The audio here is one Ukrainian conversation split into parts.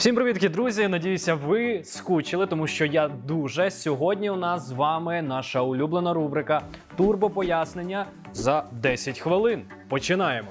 Всім привітки, друзі! Надіюся, ви скучили, тому що я дуже. Сьогодні у нас з вами наша улюблена рубрика Турбопояснення за 10 хвилин. Починаємо.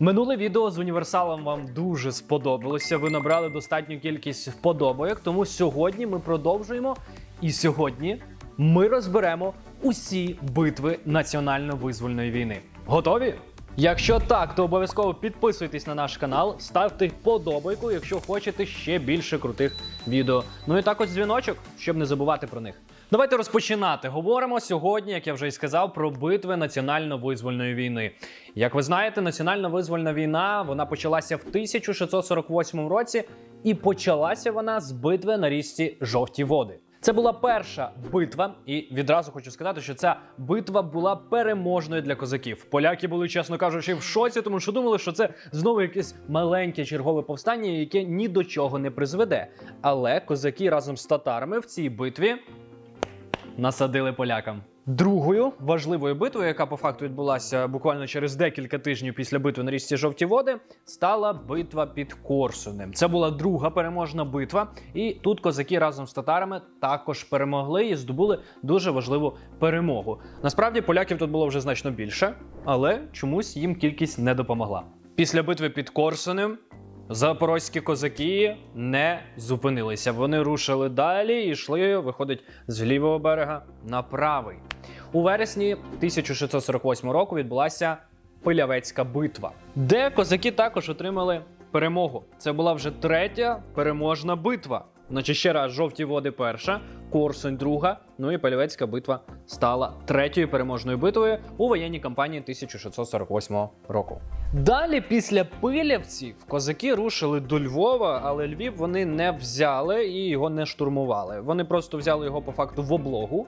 Минуле відео з універсалом вам дуже сподобалося. Ви набрали достатню кількість вподобайок. Тому сьогодні ми продовжуємо. І сьогодні ми розберемо усі битви національно-визвольної війни. Готові? Якщо так, то обов'язково підписуйтесь на наш канал, ставте вподобайку, якщо хочете ще більше крутих відео. Ну і також дзвіночок, щоб не забувати про них. Давайте розпочинати. Говоримо сьогодні, як я вже й сказав, про битви національно-визвольної війни. Як ви знаєте, національно-визвольна війна вона почалася в 1648 році, і почалася вона з битви на річці Жовті Води. Це була перша битва, і відразу хочу сказати, що ця битва була переможною для козаків. Поляки були, чесно кажучи, в шоці, тому що думали, що це знову якесь маленьке чергове повстання, яке ні до чого не призведе. Але козаки разом з татарами в цій битві насадили полякам. Другою важливою битвою, яка по факту відбулася буквально через декілька тижнів після битви на річці Жовті Води, стала битва під Корсунем. Це була друга переможна битва, і тут козаки разом з татарами також перемогли і здобули дуже важливу перемогу. Насправді поляків тут було вже значно більше, але чомусь їм кількість не допомогла. Після битви під Корсунем Запорозькі козаки не зупинилися. Вони рушили далі і йшли, виходить, з лівого берега на правий. У вересні 1648 року відбулася Пилявецька битва, де козаки також отримали перемогу. Це була вже третя переможна битва. Значить, ще раз жовті води перша, Корсунь друга. Ну і Пилявецька битва стала третьою переможною битвою у воєнній кампанії 1648 року. Далі, після пилявців, козаки рушили до Львова, але Львів вони не взяли і його не штурмували. Вони просто взяли його по факту в облогу.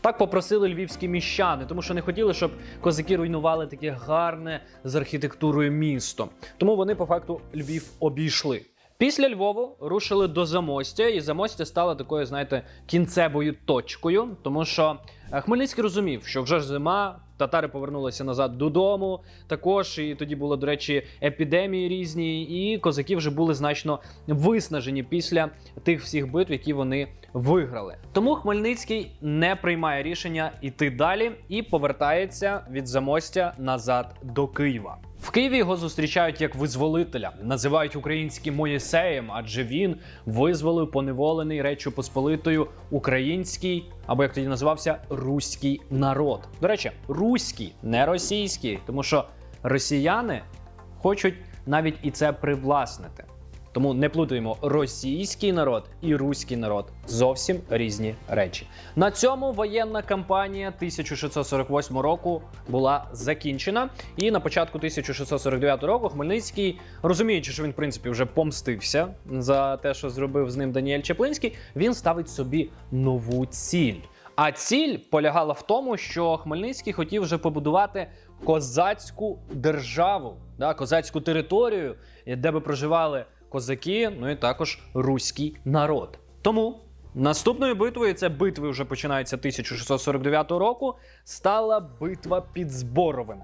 Так попросили львівські міщани, тому що не хотіли, щоб козаки руйнували таке гарне з архітектурою місто. Тому вони по факту Львів обійшли. Після Львову рушили до Замостя, і Замостя стало такою, знаєте, кінцевою точкою, тому що е, Хмельницький розумів, що вже ж зима, татари повернулися назад додому. Також і тоді були, до речі, епідемії різні, і козаки вже були значно виснажені після тих всіх битв, які вони виграли. Тому Хмельницький не приймає рішення йти далі і повертається від Замостя назад до Києва. В Києві його зустрічають як визволителя, називають українським Моїсеєм, адже він визволив поневолений Речу Посполитою український, або як тоді називався, руський народ. До речі, руський, не російський, тому що росіяни хочуть навіть і це привласнити. Тому не плутаємо російський народ і руський народ зовсім різні речі. На цьому воєнна кампанія 1648 року була закінчена. І на початку 1649 року Хмельницький, розуміючи, що він в принципі вже помстився за те, що зробив з ним Даніель Чеплинський, він ставить собі нову ціль. А ціль полягала в тому, що Хмельницький хотів вже побудувати козацьку державу, да, козацьку територію, де би проживали козаки, ну і також руський народ. Тому наступною битвою, це битви вже починаються 1649 року, стала битва під Зборовим.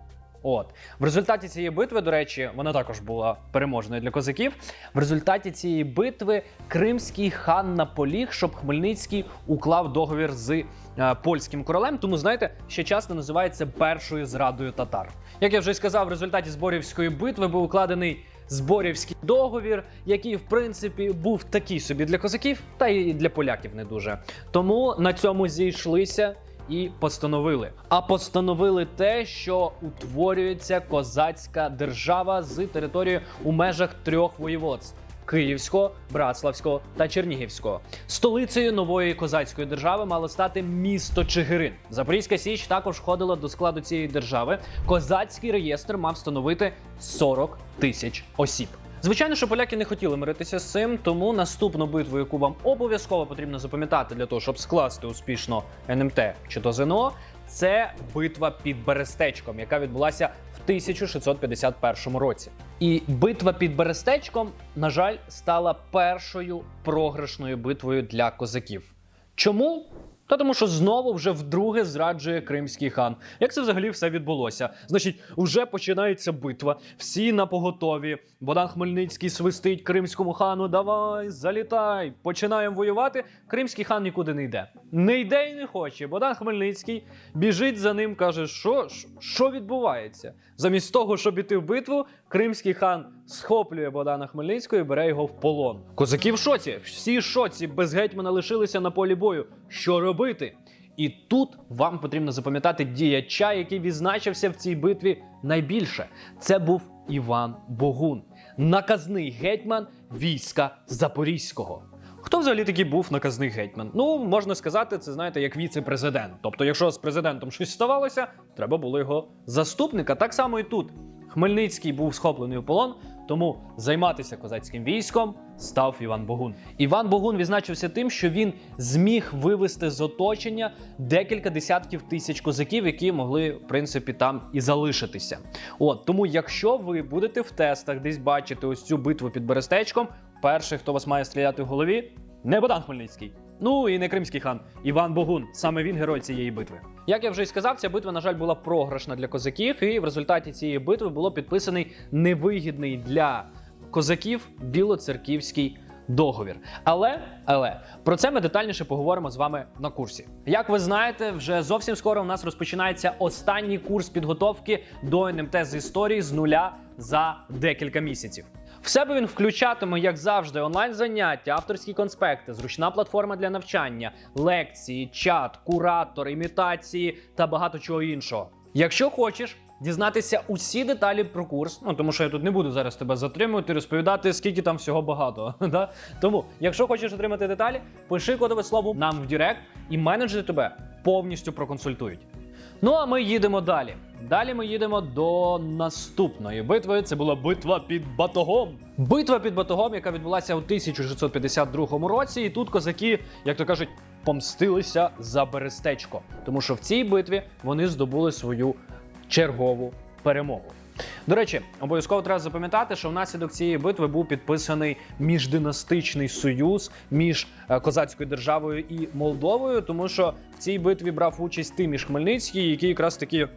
От в результаті цієї битви, до речі, вона також була переможною для козаків. В результаті цієї битви кримський хан наполіг, щоб Хмельницький уклав договір з е, польським королем. Тому знаєте, ще часто називається першою зрадою татар. Як я вже сказав, в результаті зборівської битви був укладений зборівський договір, який в принципі був такий собі для козаків, та й для поляків не дуже. Тому на цьому зійшлися і постановили. А постановили те, що утворюється козацька держава з територією у межах трьох воєводств. Київського, Братславського та Чернігівського столицею нової козацької держави мало стати місто Чигирин. Запорізька Січ також входила до складу цієї держави. Козацький реєстр мав становити 40 тисяч осіб. Звичайно, що поляки не хотіли миритися з цим, тому наступну битву, яку вам обов'язково потрібно запам'ятати для того, щоб скласти успішно НМТ чи то ЗНО, це битва під Берестечком, яка відбулася в 1651 році. І битва під Берестечком, на жаль, стала першою програшною битвою для козаків. Чому? Та тому, що знову вже вдруге зраджує кримський хан. Як це взагалі все відбулося? Значить, уже починається битва. Всі на поготові. Богдан Хмельницький свистить кримському хану: Давай, залітай! Починаємо воювати. Кримський хан нікуди не йде. Не йде і не хоче. Богдан Хмельницький біжить за ним, каже: Що- що відбувається? Замість того, щоб іти в битву, кримський хан схоплює Богдана Хмельницького і бере його в полон. Козаки в шоці, всі шоці, без гетьмана лишилися на полі бою. Що робити? І тут вам потрібно запам'ятати діяча, який відзначився в цій битві найбільше. Це був Іван Богун, наказний гетьман війська Запорізького. Хто взагалі такий був наказний гетьман? Ну, можна сказати, це знаєте, як віце-президент. Тобто, якщо з президентом щось ставалося, треба було його заступника. Так само і тут. Хмельницький був схоплений у полон, тому займатися козацьким військом став Іван Богун. Іван Богун відзначився тим, що він зміг вивести з оточення декілька десятків тисяч козаків, які могли, в принципі, там і залишитися. От тому, якщо ви будете в тестах десь бачити ось цю битву під Берестечком, перший, хто вас має стріляти в голові, не Богдан Хмельницький. Ну і не кримський хан Іван Богун. Саме він герой цієї битви. Як я вже й сказав, ця битва, на жаль, була програшна для козаків, і в результаті цієї битви було підписаний невигідний для козаків білоцерківський договір. Але, але про це ми детальніше поговоримо з вами на курсі. Як ви знаєте, вже зовсім скоро у нас розпочинається останній курс підготовки до НМТ з історії з нуля за декілька місяців. В себе він включатиме, як завжди, онлайн заняття, авторські конспекти, зручна платформа для навчання, лекції, чат, куратор, імітації та багато чого іншого. Якщо хочеш дізнатися усі деталі про курс, ну тому що я тут не буду зараз тебе затримувати, розповідати, скільки там всього багато. Да? Тому, якщо хочеш отримати деталі, пиши кодове слово нам в Директ, і менеджери тебе повністю проконсультують. Ну а ми їдемо далі. Далі ми їдемо до наступної битви. Це була битва під Батогом. Битва під Батогом, яка відбулася у 1652 році. І тут козаки, як то кажуть, помстилися за Берестечко, тому що в цій битві вони здобули свою чергову перемогу. До речі, обов'язково треба запам'ятати, що внаслідок цієї битви був підписаний міждинастичний союз між е, козацькою державою і Молдовою, тому що в цій битві брав участь Тиміш Хмельницький, який якраз таки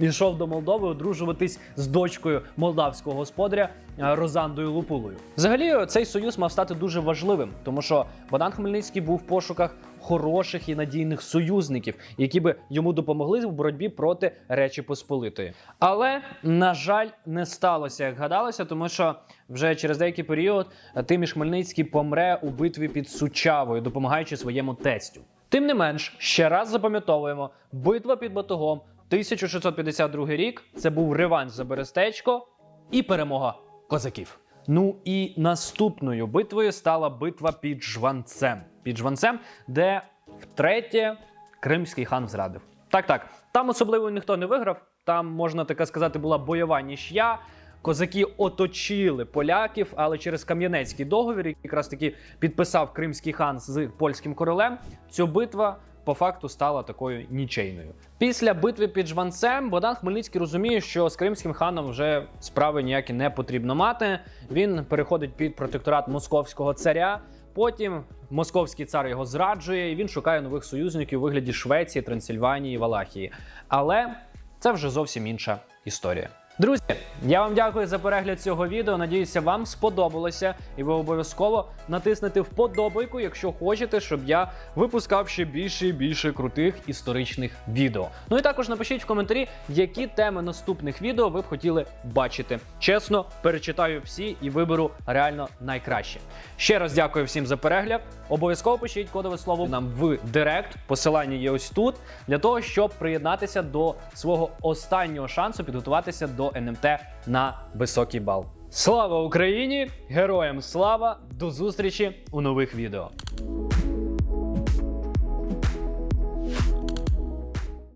Пішов до Молдови одружуватись з дочкою молдавського господаря е, Розандою Лупулою. Взагалі, цей союз мав стати дуже важливим, тому що Богдан Хмельницький був в пошуках хороших і надійних союзників, які би йому допомогли в боротьбі проти Речі Посполитої. Але на жаль, не сталося, як гадалося, тому що вже через деякий період Тиміш Хмельницький помре у битві під Сучавою, допомагаючи своєму тестю. Тим не менш, ще раз запам'ятовуємо: битва під Батогом 1652 рік. Це був реванш за Берестечко і перемога козаків. Ну і наступною битвою стала битва під Жванцем. Під Жванцем, де втретє кримський хан зрадив. Так, так, там особливо ніхто не виграв. Там можна таке сказати, була бойова нічия. Козаки оточили поляків, але через Кам'янецький договір, який якраз таки підписав кримський хан з польським королем, ця битва по факту стала такою нічейною. Після битви під Жванцем Богдан Хмельницький розуміє, що з кримським ханом вже справи ніякі не потрібно мати. Він переходить під протекторат московського царя. Потім московський цар його зраджує, і він шукає нових союзників у вигляді Швеції, Трансильванії, Валахії. Але це вже зовсім інша історія. Друзі, я вам дякую за перегляд цього відео. Надіюся, вам сподобалося, і ви обов'язково натиснете вподобайку, якщо хочете, щоб я випускав ще більше і більше крутих історичних відео. Ну і також напишіть в коментарі, які теми наступних відео ви б хотіли бачити. Чесно, перечитаю всі і виберу реально найкраще. Ще раз дякую всім за перегляд. Обов'язково пишіть кодове слово нам в Директ. Посилання є ось тут для того, щоб приєднатися до свого останнього шансу підготуватися до НМТ на високий бал. Слава Україні! Героям слава! До зустрічі у нових відео!